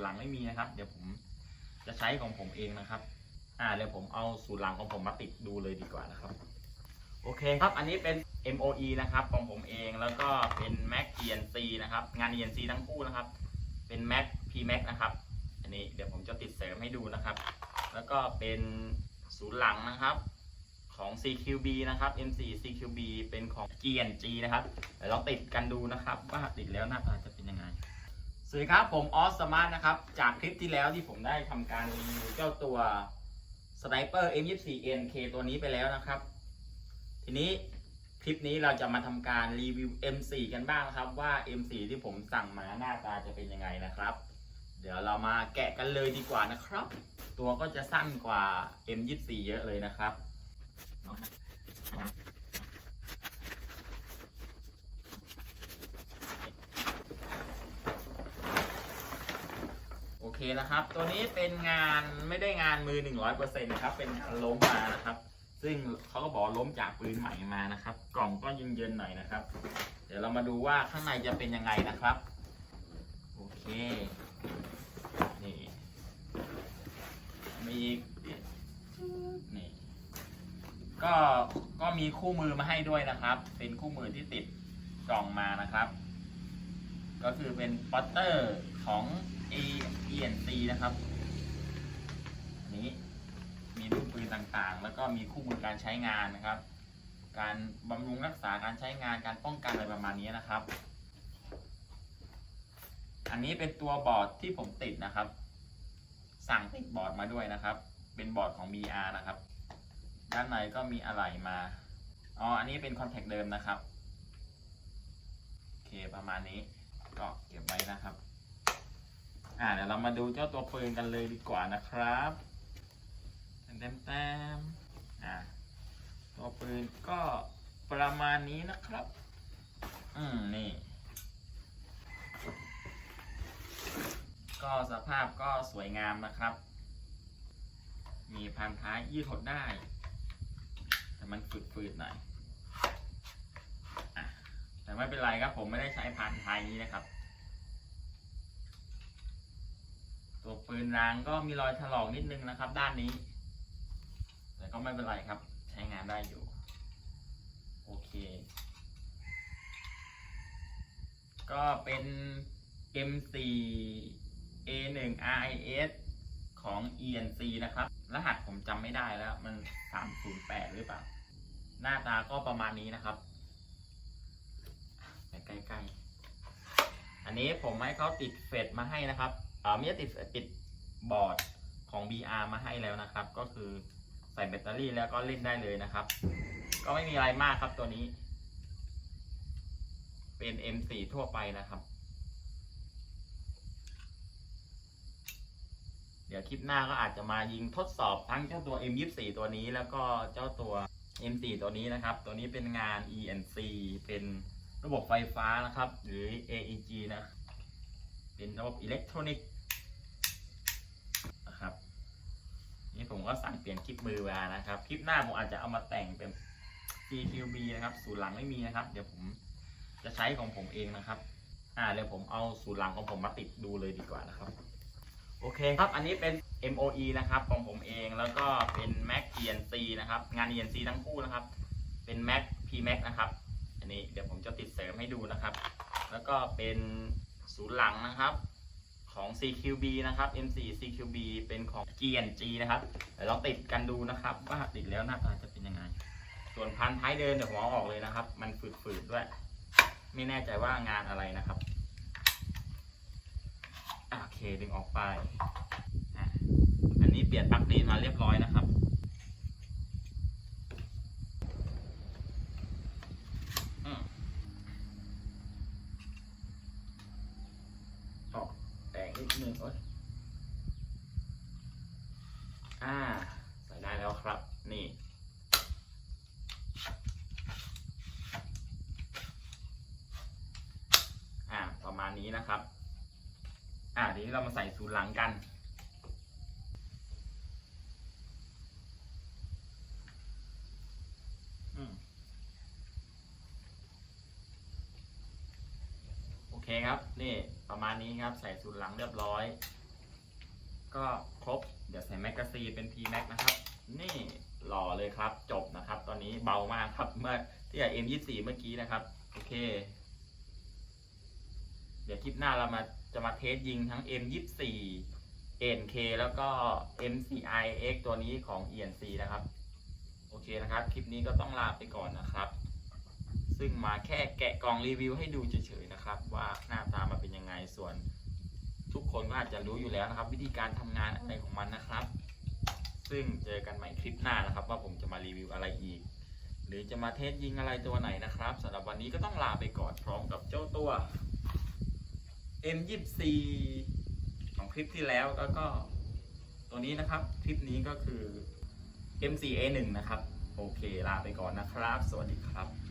นย์หลังไม่มีนะครับ เดี๋ยวผมจะใช้ของผมเองนะครับ อ่าเดี๋ยวผมเอาศูนย์หลังของผมมาติดดูเลยดีกว่านะครับ โอเคครับอันนี้เป็น MOE นะครับของผมเองแล้วก็เป็น Mac ENC นะครับ งาน ENC ทั้งคู่นะครับ เป็น Mac PMac นะครับอันนี้เดี๋ยวผมจะติดเสริมให้ดูนะครับ แล้วก็เป็นศูนย์หลังนะครับของ CQB นะครับ M4 CQB เป็นของ GNG นะครับเดี๋ยวลองติดกันดูนะครับ ว่าติดแล้วหน้าตาจะเป็นยังไง สวัสดีครับ ผมออสสมาร์ทนะครับ จากคลิปที่แล้วที่ผมได้ทำการรีวิวเจ้าตัว Sniper M24NK ตัวนี้ไปแล้วนะครับ ทีนี้คลิปนี้เราจะมาทำการรีวิว M4 กันบ้างนะครับ ว่า M4 ที่ผมสั่งมาหน้าตาจะเป็นยังไงนะครับ เดี๋ยวเรามาแกะกันเลยดีกว่านะครับ ตัวก็จะสั้นกว่า M24 เยอะเลยนะครับ โอ เคนะครับ ตัวนี้เป็นงานไม่ได้งานมือ 100%นะครับ เป็นงานล้มมานะครับ ซึ่งเขาก็บอกล้มจากปืนใหม่มานะครับ กล่องก็เย็นๆหน่อยนะครับ เดี๋ยวเรามาดูว่าข้างในจะเป็นยังไงนะครับ โอเค นี่ มีนี่ ก็ ก็มีคู่มือมาให้ด้วยนะครับ เป็นคู่มือที่ติดกล่องมานะครับ ก็คือเป็นปอตเตอร์ของ A E N C นะครับนนี้มีรูปปืนต่างๆ แล้วก็มีคู่มือการใช้งานนะครับ การบำรุงรักษาการใช้งานการป้องกันอะไรประมาณนี้นะครับ อันนี้เป็นตัวบอร์ดที่ผมติดนะครับ สั่งติดบอร์ดมาด้วยนะครับ เป็นบอร์ดของ BR นะครับ ด้านในก็มีอะไหล่มาอ๋ออันนี้เป็นคอนแทคเดิมนะครับ โอเคประมาณนี้ ก็เก็บไว้นะครับ อ่าเดี๋ยวเรามาดูเจ้าตัวปืนกันเลยดีกว่านะครับแต้มแต้มๆอ่าตัวปืนก็ประมาณนี้นะครับ อืมนี่ ก็สภาพก็สวยงามนะครับ มีพันท้ายยืดหดได้ แต่มันฝืดๆหน่อย ไม่เป็นไรครับผมไม่ได้ใช้พันท้ายนี้นะครับ ตัวปืนรางก็มีรอยถลอกนิดนึงนะครับ ด้านนี้ แต่ก็ไม่เป็นไรครับ ใช้งานได้อยู่ โอเค ก็เป็น M4 A1 RIS ของ ENC นะครับ รหัสผมจำไม่ได้แล้ว มัน 308 หรือเปล่า หน้าตาก็ประมาณนี้นะครับ ใกล้ๆ อันนี้ผมให้เขาติดเฟดมาให้นะครับเออไม่ติดเฟดติดบอร์ดของ BR มาให้แล้วนะครับ ก็คือใส่แบตเตอรี่แล้วก็เล่นได้เลยนะครับ ก็ไม่มีอะไรมากครับตัวนี้ เป็น M4 ทั่วไปนะครับ เดี๋ยวคลิปหน้าก็อาจจะมายิงทดสอบทั้งเจ้าตัว M24 ตัวนี้แล้วก็เจ้าตัว M4 ตัวนี้นะครับ ตัวนี้เป็นงาน ENC เป็น ระบบไฟฟ้านะครับ หรือ AEG นะ เป็นระบบอิเล็กทรอนิกส์นะครับ นี่ผมก็สั่งเปลี่ยนคลิปมือมานะครับ คลิปหน้าผมอาจจะเอามาแต่งเป็น CQB นะครับศูนย์หลังไม่มีนะครับ เดี๋ยวผมจะใช้ของผมเองนะครับ อ่าเดี๋ยวผมเอาศูนย์หลังของผมมาติดดูเลยดีกว่านะครับ โอเคครับ อันนี้เป็น MOE นะครับของผมเอง แล้วก็เป็น Mac ENC นะครับ งาน ENC ทั้งคู่นะครับ เป็น Mac PMac นะครับ นี้เดี๋ยวผมจะติดเสริมให้ดูนะครับ แล้วก็เป็นศูนย์หลังนะครับของ CQB นะครับ M4 CQB เป็นของ GNG นะครับเดี๋ยวลองติดกันดูนะครับ ว่าติดแล้วหน้าตาจะเป็นยังไง ส่วนพันท้ายเดินเดี๋ยวผมเอาออกเลยนะครับ มันฝืดๆด้วย ไม่แน่ใจว่างานอะไรนะครับโอเคดึงออกไป อันนี้เปลี่ยนปลั๊กดีมาเรียบร้อยนะครับ อืมออกแต่ง นิดนึงโอ๊ยอ่า ใส่ได้แล้วครับ นี่ อ่า ประมาณนี้นะครับ อ่าทีนี้เรามาใส่ศูนย์หลังกัน อืมโอเคครับ นี่ประมาณนี้ครับ ใส่ศูนย์หลังเรียบร้อย ก็ครบ เดี๋ยวใส่แมกกาซีนเป็น P Max นะครับ นี่หล่อเลยครับ จบนะครับ ตอนนี้เบามากครับ เมื่อที่กับ M24 เมื่อกี้นะครับ โอเค เดี๋ยวคลิปหน้าเรามาจะมาเทสยิงทั้ง M24 NK แล้วก็ MCI X ตัวนี้ของ ENC นะครับ โอเคนะครับ คลิปนี้ก็ต้องลาไปก่อนนะครับ ซึ่งมาแค่แกะกล่องรีวิวให้ดูเฉยๆนะครับ ว่าหน้าตามันเป็นยังไงส่วน ทุกคนก็อาจจะรู้อยู่แล้วนะครับ วิธีการทำงานอะไรของมันนะครับ ซึ่งเจอกันใหม่คลิปหน้านะครับ ว่าผมจะมารีวิวอะไรอีก หรือจะมาเทสยิงอะไรตัวไหนนะครับสำหรับวันนี้ก็ต้องลาไปก่อนพร้อมกับเจ้าตัว M24 ของคลิปที่แล้วแล้วก็ตัวนี้นะครับ คลิปนี้ก็คือ M4A1 นะครับ โอเค ลาไปก่อนนะครับ สวัสดีครับ